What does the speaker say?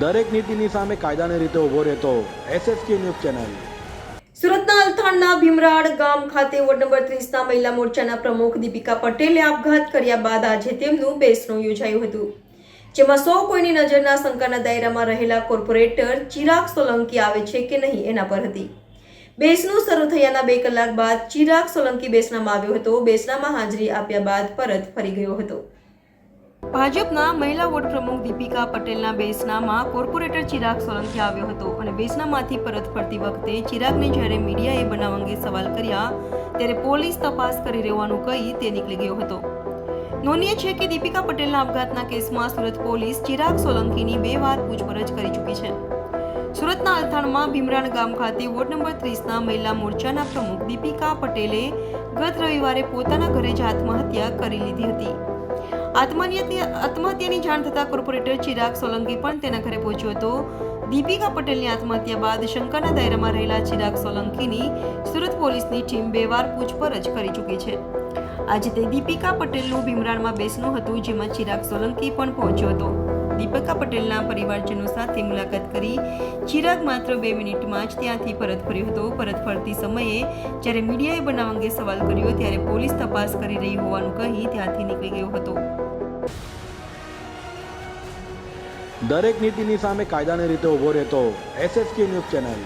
દરેક નીતિની સામે કાયદાની રીતે ઊભો રહેતો એસએસકે ન્યૂઝ ચેનલ. સુરતના અલથાણના ભીમરાડ ગામ ખાતે વોર્ડ નંબર ત્રીસના મહિલા મોરચાના પ્રમુખ દીપિકા પટેલે આપઘાત કર્યા બાદ આજે તેમનું બેસણું યોજાયું હતું. જેમાં સૌ કોઈની નજરના શંકાના દાયરામાં રહેલા કોર્પોરેટર ચિરાગ સોલંકી આવે છે કે નહીં એના પર હતી. બેસણું શરૂ થયાના બે કલાક બાદ ચિરાગ સોલંકી બેસનામાં આવ્યો હતો. બેસનામાં હાજરી આપ્યા બાદ પરત ફરી ગયો હતો. ભાજપના મહિલા વોર્ડ પ્રમુખ દીપિકા પટેલના બેસનામાં કોર્પોરેટર ચિરાગ સોલંકી આવ્યો હતો અને બેસનામાંથી પરત ફરતી વખતે ચિરાગને જ્યારે મીડિયાએ બનાવ અંગે સવાલ કર્યા, ત્યારે પોલીસ તપાસ કરી રહેવાનું કહી તે નીકળી ગયો હતો. નોંધનીય છે કે દીપિકા પટેલના આપઘાતના કેસમાં સુરત પોલીસ ચિરાગ સોલંકીની બે વાર પૂછપરછ કરી ચૂકી છે. સુરતના અલથાણમાં ભીમરાણ ગામ ખાતે વોર્ડ નંબર ત્રીસના મહિલા મોરચાના પ્રમુખ દીપિકા પટેલે ગત રવિવારે પોતાના ઘરે જ આત્મહત્યા કરી લીધી હતી. આત્મહત્યા આત્મહત્યાની જાણ થતાં કોર્પોરેટર ચિરાગ સોલંકી પણ તેના ઘરે પહોંચ્યો હતો. દીપિકા પટેલની આત્મહત્યા બાદ શંકાના દાયરામાં રહેલા ચિરાગ સોલંકીની સુરત પોલીસની ટીમ બે વાર પૂછપરછ કરી ચૂકી છે. આજે તે દીપિકા પટેલનું ભીમરાણમાં બેસણું હતું, જેમાં ચિરાગ સોલંકી પણ પહોંચ્યો હતો. દીપિકા પટેલના પરિવારજનો સાથે મુલાકાત કરી. ચિરાગ માત્ર બે મિનિટમાં જ ત્યાંથી પરત ફર્યો હતો. પરત ફરતી સમયે જ્યારે મીડિયાએ બનાવ અંગે સવાલ કર્યો ત્યારે પોલીસ તપાસ કરી રહી હોવાનું કહી ત્યાંથી નીકળી ગયો હતો. દરેક નીતિની સામે કાયદાની રીતે ઊભો રહેતો એસએસકે ન્યૂઝ ચેનલ.